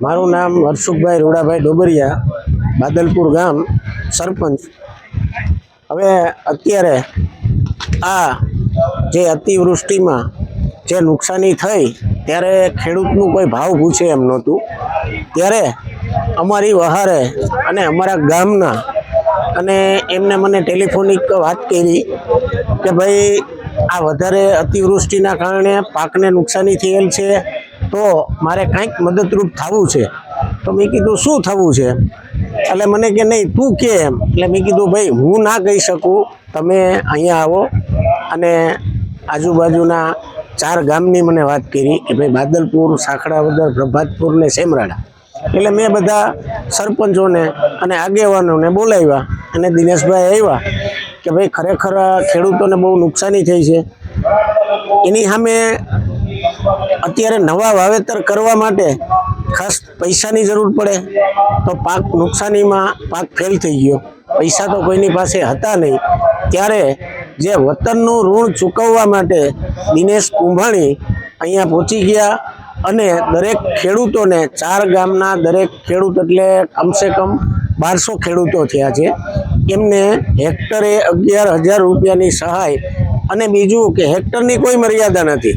મારું નામ હર્ષુખભાઈ રોડાભાઈ ડોબરિયા, બાદલપુર ગામ, સરપંચ. હવે અત્યારે આ જે અતિવૃષ્ટિમાં જે નુકસાની થઈ, ત્યારે ખેડૂતનું કોઈ ભાવ પૂછે એમ નહોતું. ત્યારે અમારી વહારે અને અમારા ગામના અને એમને મને ટેલિફોનિક વાત કરી કે ભાઈ, આ વધારે અતિવૃષ્ટિના કારણે પાકને નુકસાની થયેલ છે તો મારે કાંઈક મદદરૂપ થવું છે. તો મેં કીધું, શું થવું છે? એટલે મને કે, નહીં, તું કે એમ. એટલે મેં કીધું, ભાઈ, હું ના કહી શકું. તમે અહીંયા આવો. અને આજુબાજુના ચાર ગામની મને વાત કરી કે, ભાઈ, બાદલપુર, સાખડાવદર, પ્રભાતપુર ને સેમરાડા. એટલે મેં બધા સરપંચોને અને આગેવાનોને બોલાવ્યા અને દિનેશભાઈ આવ્યા કે, ભાઈ, ખરેખર ખેડૂતોને બહુ નુકસાની થઈ છે. એની સામે અત્યારે નવા વાવેતર કરવા માટે ખાસ પૈસાની જરૂર પડે. તો પાક નુકસાનીમાં પાક ફેલ થઈ ગયો. પૈસા તો કોઈની પાસે હતા નહીં. ત્યારે જે વતનનું ઋણ ચૂકવવા માટે દિનેશ કુંભાણી અહીંયા પહોંચી ગયા અને દરેક ખેડૂતોને ચાર ગામના દરેક ખેડૂત એટલે કમસે કમ બારસો ખેડૂતો થયા છે. એમને હેક્ટરે અગિયાર હજાર રૂપિયાની સહાય અને બીજું કે હેક્ટરની કોઈ મર્યાદા નથી.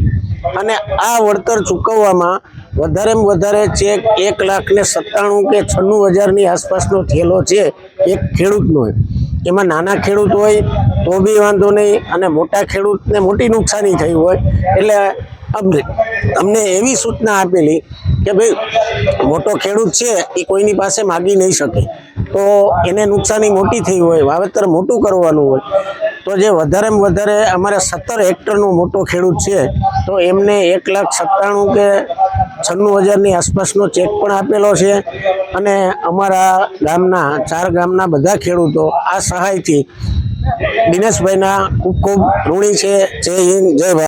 અને આ વળતર ચૂકવવામાં વધારેમાં વધારે ચેક એક લાખ ને સત્તાણું કે છન્નું હજારની આસપાસનો થયેલો છે, એક ખેડૂતનો એમાં નાના ખેડૂત હોય તો બી વાંધો નહીં અને મોટા ખેડૂતને મોટી નુકસાની થઈ હોય એટલે અમને અમને એવી સૂચના આપેલી કે ભાઈ મોટો ખેડૂત છે એ કોઈની પાસે માગી નહીં શકે. તો એને નુકસાની મોટી થઈ હોય, વાવેતર મોટું કરવાનું હોય તો જે વધારેમાં વધારે અમારે સત્તર હેક્ટરનો મોટો ખેડૂત છે, તો એમને એક લાખ સત્તાણું કે છન્નું હજારની આસપાસનો ચેક પણ આપેલો છે. અને અમારા ગામના, ચાર ગામના બધા ખેડૂતો આ સહાયથી દિનેશભાઈના ખૂબ ખૂબ ઋણી છે. જય હિન્દ, જય ભારત.